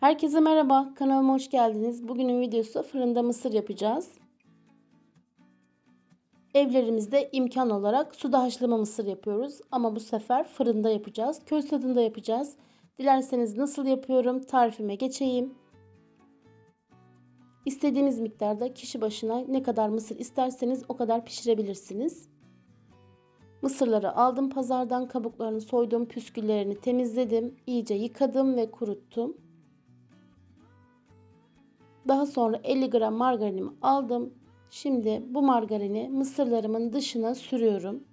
Herkese merhaba, kanalıma hoş geldiniz. Bugünün videosu fırında mısır yapacağız. Evlerimizde imkan olarak suda haşlama mısır yapıyoruz ama bu sefer fırında yapacağız. Köz tadında yapacağız. Dilerseniz nasıl yapıyorum tarifime geçeyim. İstediğiniz miktarda kişi başına ne kadar mısır isterseniz o kadar pişirebilirsiniz. Mısırları aldım pazardan kabuklarını soydum, püsküllerini temizledim, iyice yıkadım ve kuruttum. Daha sonra 50 gram margarinimi aldım. Şimdi bu margarini mısırlarımın dışına sürüyorum.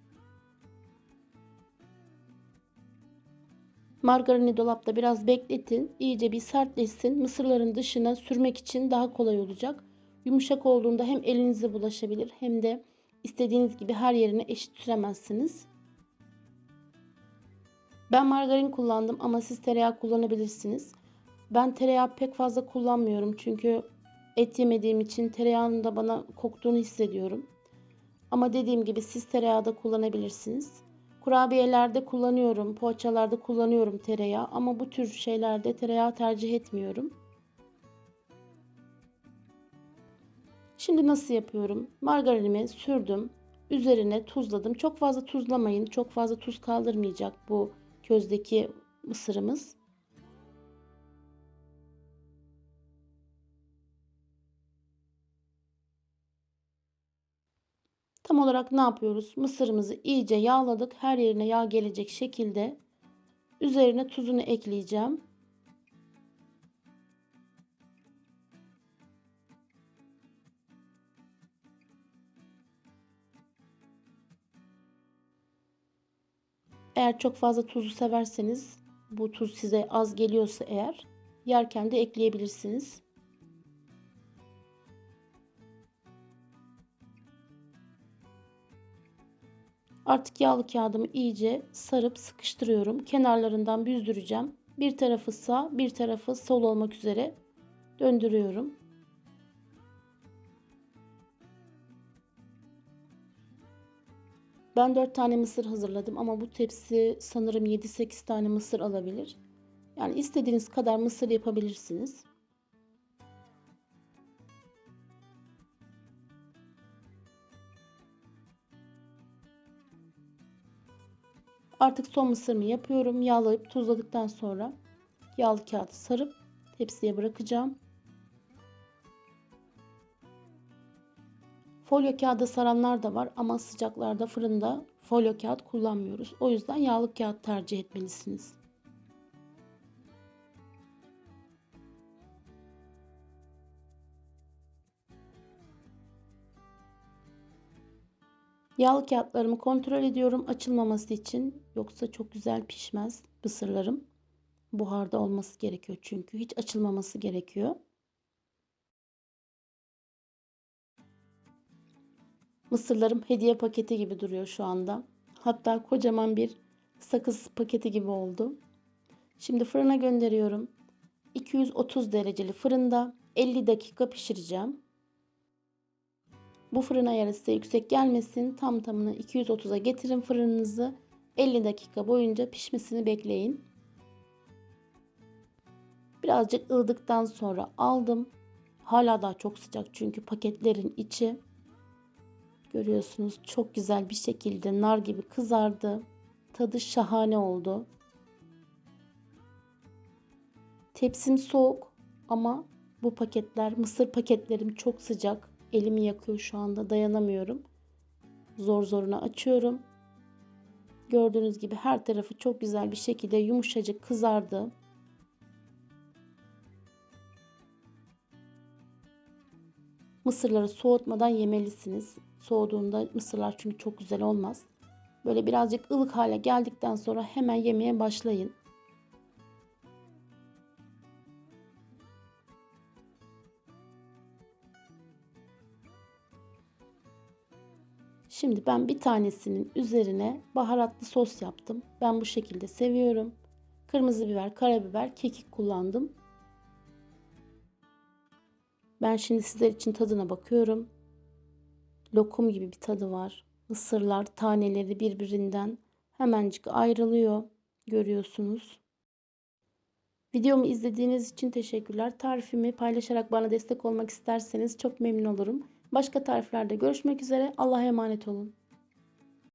Margarini dolapta biraz bekletin. İyice bir sertleşsin. Mısırların dışına sürmek için daha kolay olacak. Yumuşak olduğunda hem elinize bulaşabilir hem de istediğiniz gibi her yerine eşit süremezsiniz. Ben margarin kullandım ama siz tereyağı kullanabilirsiniz. Ben tereyağı pek fazla kullanmıyorum çünkü et yemediğim için tereyağının da bana koktuğunu hissediyorum. Ama dediğim gibi siz tereyağı da kullanabilirsiniz. Kurabiyelerde kullanıyorum, poğaçalarda kullanıyorum tereyağı ama bu tür şeylerde tereyağı tercih etmiyorum. Şimdi nasıl yapıyorum? Margarinimi sürdüm. Üzerine tuzladım. Çok fazla tuzlamayın. Çok fazla tuz kaldırmayacak bu közdeki mısırımız. Tam olarak ne yapıyoruz? Mısırımızı iyice yağladık. Her yerine yağ gelecek şekilde üzerine tuzunu ekleyeceğim. Eğer çok fazla tuzu severseniz bu tuz size az geliyorsa eğer yerken de ekleyebilirsiniz. Artık yağlı kağıdımı iyice sarıp sıkıştırıyorum. Kenarlarından büzdüreceğim. Bir tarafı sağ, bir tarafı sol olmak üzere döndürüyorum. Ben 4 tane mısır hazırladım ama bu tepsi sanırım 7-8 tane mısır alabilir. Yani istediğiniz kadar mısır yapabilirsiniz. Artık son mısırımı yapıyorum. Yağlayıp tuzladıktan sonra yağlı kağıdı sarıp tepsiye bırakacağım. Folyo kağıda saranlar da var ama sıcaklarda fırında folyo kağıt kullanmıyoruz. O yüzden yağlı kağıt tercih etmelisiniz. Yağlı kağıtlarımı kontrol ediyorum açılmaması için. Yoksa çok güzel pişmez mısırlarım. Buharda olması gerekiyor çünkü. Hiç açılmaması gerekiyor. Mısırlarım hediye paketi gibi duruyor şu anda. Hatta kocaman bir sakız paketi gibi oldu. Şimdi fırına gönderiyorum. 230 dereceli fırında 50 dakika pişireceğim. Bu fırın ayarı size yüksek gelmesin. Tam tamına 230'a getirin fırınınızı. 50 dakika boyunca pişmesini bekleyin. Birazcık ılıdıktan sonra aldım. Hala daha çok sıcak çünkü paketlerin içi. Görüyorsunuz çok güzel bir şekilde nar gibi kızardı. Tadı şahane oldu. Tepsim soğuk ama bu paketler, mısır paketlerim çok sıcak. Elimi yakıyor şu anda dayanamıyorum. Zor zoruna açıyorum. Gördüğünüz gibi her tarafı çok güzel bir şekilde yumuşacık kızardı. Mısırları soğutmadan yemelisiniz. Soğuduğunda mısırlar çünkü çok güzel olmaz. Böyle birazcık ılık hale geldikten sonra hemen yemeye başlayın. Şimdi ben bir tanesinin üzerine baharatlı sos yaptım. Ben bu şekilde seviyorum. Kırmızı biber, karabiber, kekik kullandım. Ben şimdi sizler için tadına bakıyorum. Lokum gibi bir tadı var. Mısırlar taneleri birbirinden hemencik ayrılıyor. Görüyorsunuz. Videomu izlediğiniz için teşekkürler. Tarifimi paylaşarak bana destek olmak isterseniz çok memnun olurum. Başka tariflerde görüşmek üzere. Allah'a emanet olun.